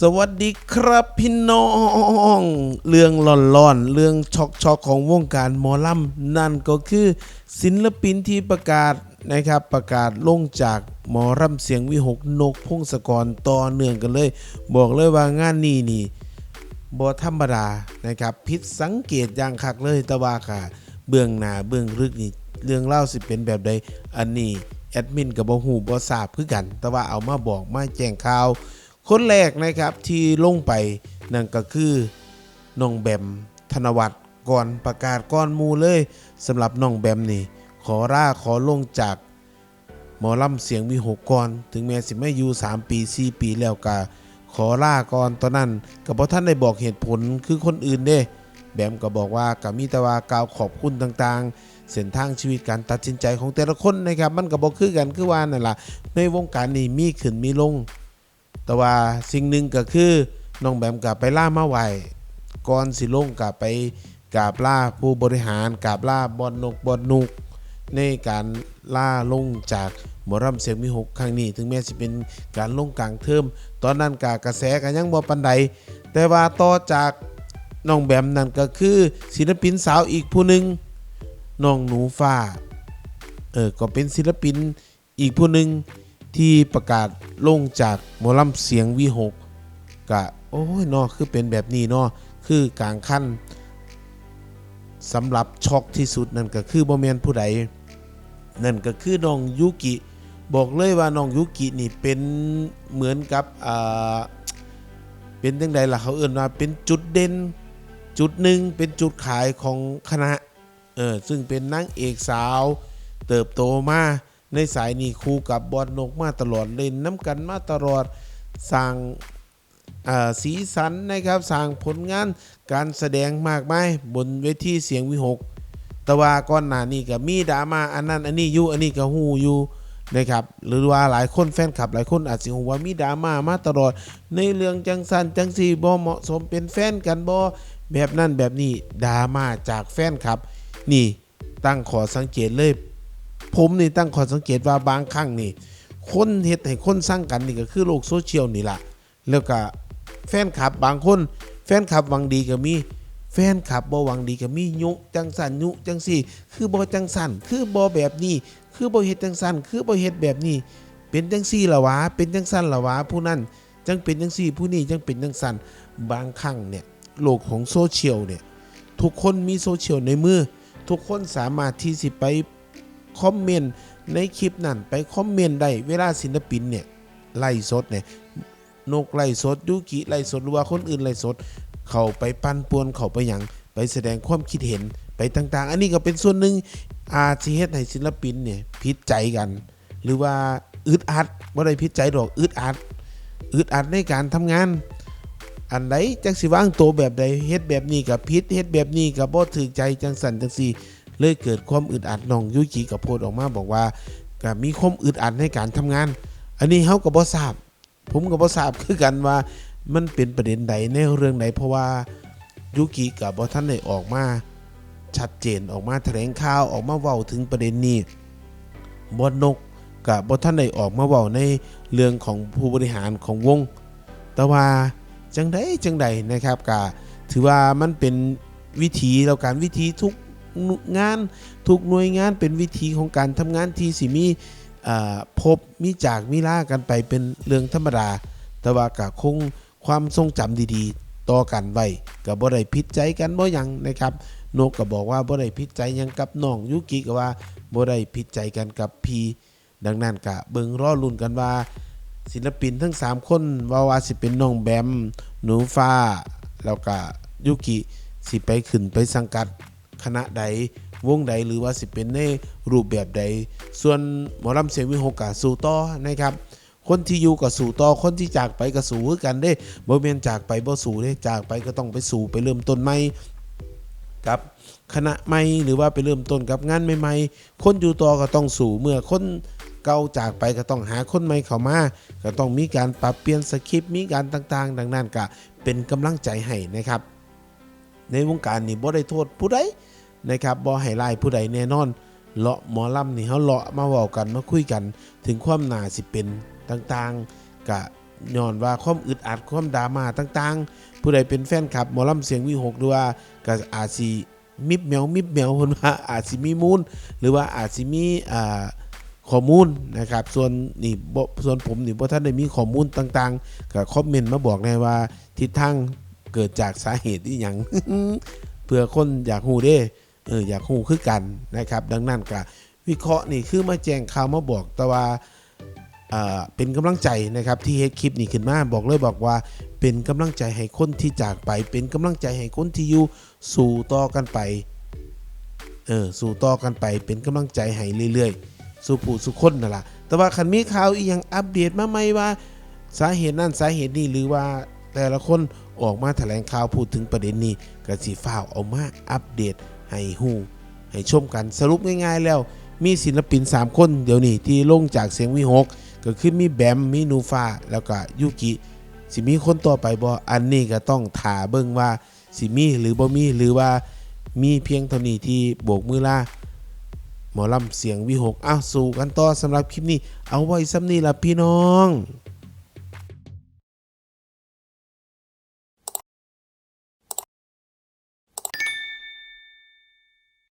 สวัสดีครับพี่น้อง เรื่องร้อนๆ เรื่องช็อกๆของวงการหมอลำนั่นก็คือศิลปินที่ประกาศนะครับ ประกาศลงจากหมอรำเสียงวิหกนกพงศกรต่อเนื่องกันเลย บอกเลยว่างานนี้นี่บ่ธรรมดานะครับผิดสังเกตอย่างคักเลยต่ว่าค่ะ เบื้องหน้าเบื้องลึกนี่เรื่องเล่าสิเป็นแบบใดอันนี้แอดมินกับบ่ฮู้บ่ทราบคือกัน แต่ว่าเอามาบอกมาแจ้งข่าว คนแรกนะครับที่ลงไปนั่นก็คือน้องแบมธนวัฒน์ก่อนประกาศก้อนมูเลยสำหรับน้องแบมนี่ ขอร่าขอลงจากหมอลำเสียงมีหกก่อน ถึงแม้สิไม่อยู่ 3 ปี 4 ปีแล้วก็ขอล่าก่อนตอนนั้นกับพท่านได้บอกเหตุผลคือคนอื่นเด้ แบมก็บอกว่ากับมีต่ว่ากล่าวขอบคุณต่างๆ เส้นทางชีวิตการตัดสินใจของแต่ละคนนะครับ มันก็บอกคือกันคือว่านั่นล่ะในวงการนี้มีขึ้นมีลง แต่ว่าสิ่งหนึ่งก็คือน้องแบมกับไปล่ามาไหวก่อนสิลงกับไปกราบล่าผู้บริหารกราบล่าบอลนกบอลนุก ในการล่าลงจากหมอรำเสียงมีหกครั้งนี้ ถึงแม้สิเป็นการลงกลางเทอมตอนนั้นกากระแสกันยังบ่ปันใด แต่ว่าต่อจากน้องแบมนั่นก็คือศิลปินสาวอีกผู้หนึ่งน้องหนูฟ้าเออก็เป็นศิลปินอีกผู้หนึ่งที่ประกาศ ลงจากหมอลำเสียงวีหกกะโอ้ยนาะคือเป็นแบบนี้นาะคือกลางขั้นสำหรับช็อกที่สุดนั่นก็คือบ่แมนผู้ใดนั่นก็คือน้องยุกิ บอกเลยว่าน้องยุกินี่เป็นเหมือนกับอ่าเป็นจังใดล่ะเขาเอื่นว่าเป็นจุดเด่นจุดหนึ่งเป็นจุดขายของคณะเออซึ่งเป็นนางเอกสาว เติบโตมา ในสายนี้คู่กับบอลนกมาตลอดเล่นน้ำกันมาตลอดสร้างสีสันนะครับสร้างผลงานการแสดงมากมายบนเวทีเสียงวิหกแต่ว่าก่อนหน้านี้ก็มีดราม่าอันนั้นอันนี้อยู่อันนี้ก็ฮู้อยู่นะครับหรือว่าหลายคนแฟนคลับหลายคนอาจสิฮู้ว่ามีดราม่ามาตลอด ในเรื่องจังสันจังสีบ่เหมาะสมเป็นแฟนกันบ่แบบนั้นแบบนี้ดราม่าจากแฟนคลับ นี่ตั้งขอสังเกตเลย ผมนี่ตั้งข้อสังเกตว่าบางครั้งนี่คนเฮ็ดให้คนสร้างกันนี่ก็คือโลกโซเชียลนี่ล่ะแล้วก็แฟนคลับบางคน แฟนคลับหวังดีก็มีแฟนคลับบ่หวังดีก็มียุจังสันยุจังสี่ คือบ่จังสันคือบ่แบบนี้ คือบ่เฮ็ดจังสันคือบ่เฮ็ดแบบนี้ เป็นจังซี่ละวะเป็นจังสันละวะผู้นั้นจังเป็นจังซี่ผู้นี้จังเป็นจังสันบางครั้งเนี่ยโลกของโซเชียลเนี่ยทุกคนมีโซเชียลในมือ ทุกคนสามารถที่สิไป คอมเมนต์ในคลิปนั้นไปคอมเมนต์ได้เวลาศิลปินเนี่ยไล่สดเนี่ยนกไล่สดยุกิไล่สดหรือว่าคนอื่นไล่สด เข้าไปปั้นป่วนเข้าไปหยังไปแสดงความคิดเห็นไปต่าง ๆ อันนี้ก็เป็นส่วนหนึ่งอาจสิเฮ็ดให้ศิลปินเนี่ยผิดใจกัน หรือว่าอึดอัดบ่ได้ผิดใจดอกอึดอัดอึดอัดในการทำงาน อันใดจังสิว่างตัวแบบใดเฮ็ดแบบนี้กับพิษเฮ็ดแบบนี้กับบ่ถือใจจังสันจังสี เลยเกิดความอึดอัดน้องยุกิกับโพดออกมาบอกว่าก็มีความอึดอัดในการทำงาน อันนี้เฮาก็บ่ทราบ ผมก็บ่ทราบคือกันว่ามันเป็นประเด็นใดในเรื่องใดเพราะว่ายุกิกับบ่ท่านได้ออกมาชัดเจนออกมาแถลงข่าวออกมาเว้าถึงประเด็นนี้บอนนกกับบอท่านได้ออกมาเว้าในเรื่องของผู้บริหารของวง แต่ว่าจังใดจังใดนะครับก็ถือว่ามันเป็นวิธีแล้วการวิธีทุก งานทุกหน่วยงานเป็นวิธีของการทำงานที่สิมีพบมีจากมีล่ากันไปเป็นเรื่องธรรมดา แต่ว่าก็คงความทรงจำดีๆ ต่อกันไว้กับบ่ได้พิดใจกันบ่ยังนะครับนกก็บอกว่าบ่ได้พิดใจยังกับน้องยุกิก็ว่าบ่ได้พิดใจกันกับพีดังนั้นก็เบิงรอลุ้นกันว่า ศิลปินทั้ง 3 คนว่าว่าสิเป็นน้องแบม หนูฟ้า แล้วก็ยุกิสิไปขึ้นไปสังกัด คณะใดวงใดหรือว่าสิเป็นในรูปแบบใด ส่วนหมอลำเสียงวิหกกะสู่ต่อนะครับคนที่อยู่กับสู่ต่อคนที่จากไปก็สู่คือกันเด้บ่แม่นจากไปบ่สู่เด้จากไปก็ต้องไปสู่ไปเริ่มต้นใหม่กับคณะใหม่หรือว่าไปเริ่มต้นกับงานใหม่ๆ คนอยู่ต่อก็ต้องสู่เมื่อคนเก่าจากไปก็ต้องหาคนใหม่เข้ามาก็ต้องมีการปรับเปลี่ยนสคริปต์มีการต่างๆ ดังนั้นก็เป็นกำลังใจให้นะครับ ในวงการนี่บ่ได้โทษผู้ใด นะครับบ่ให้ไล่ผู้ใดแน่นอนเลาะหมอลำนี่เฮาเลาะมาเว้ากันมาคุยกัน ถึงความนาสิเป็นต่างๆก็ย้อนว่าความอึดอัดความดราม่าต่างๆ ผู้ใดเป็นแฟนคลับหมอลำเสียงวีหกด้วยว่าก็อาจสิมิบแมวมิบแมวคนว่าอาจสิมีมูลหรือว่าอาจสิมีอ่าข้อมูลนะครับส่วนนี่ส่วนผมนี่บ่ท่านได้มีข้อมูลต่างๆก็คอมเมนต์มาบอกแน่ว่าทิศทางเกิดจากสาเหตุที่หยังเพื่อคนอยากฮู้เด้ เอออยากฮู้คือกันนะครับ ดังนั้นก็วิเคราะห์นี่คือมาแจ้งข่าวมาบอกแต่ว่าอ่าเป็นกำลังใจนะครับที่เฮ็ดคลิปนี้ขึ้นมาบอกเลยบอกว่า เป็นกำลังใจให้คนที่จากไป เป็นกำลังใจให้คนที่อยู่สู่ต่อกันไปเออสู่ต่อกันไปเป็นกำลังใจให้เรื่อยๆ สู่ผู้สู่คนนั่นแหละแต่ว่าคันมีข่าวอีหยังอัปเดตมาใหม่ว่า สาเหตุนั้นสาเหตุนี้หรือว่าแต่ละคนออกมาแถลงข่าวพูดถึงประเด็นนี้ก็สิฟ้าวเอามาอัปเดต ให้ฮู้ให้ชมกันสรุปง่ายๆแล้ว มีศิลปิน 3 คนเดี๋ยวนี้ที่ลงจากเสียงวิหกก็คือมีแบมมีนูฟาแล้วก็ยุกิสิมีคนต่อไปบ่อันนี้ก็ต้องถาเบิ่งว่าสิมีหรือบ่มีหรือว่ามีเพียงเท่านี้ที่โบกมือลาหมอลำเสียงวิหกอ้าวสู่กันต่อสำหรับคลิปนี้ เอาไว้ซ้ำนี้ละพี่น้อง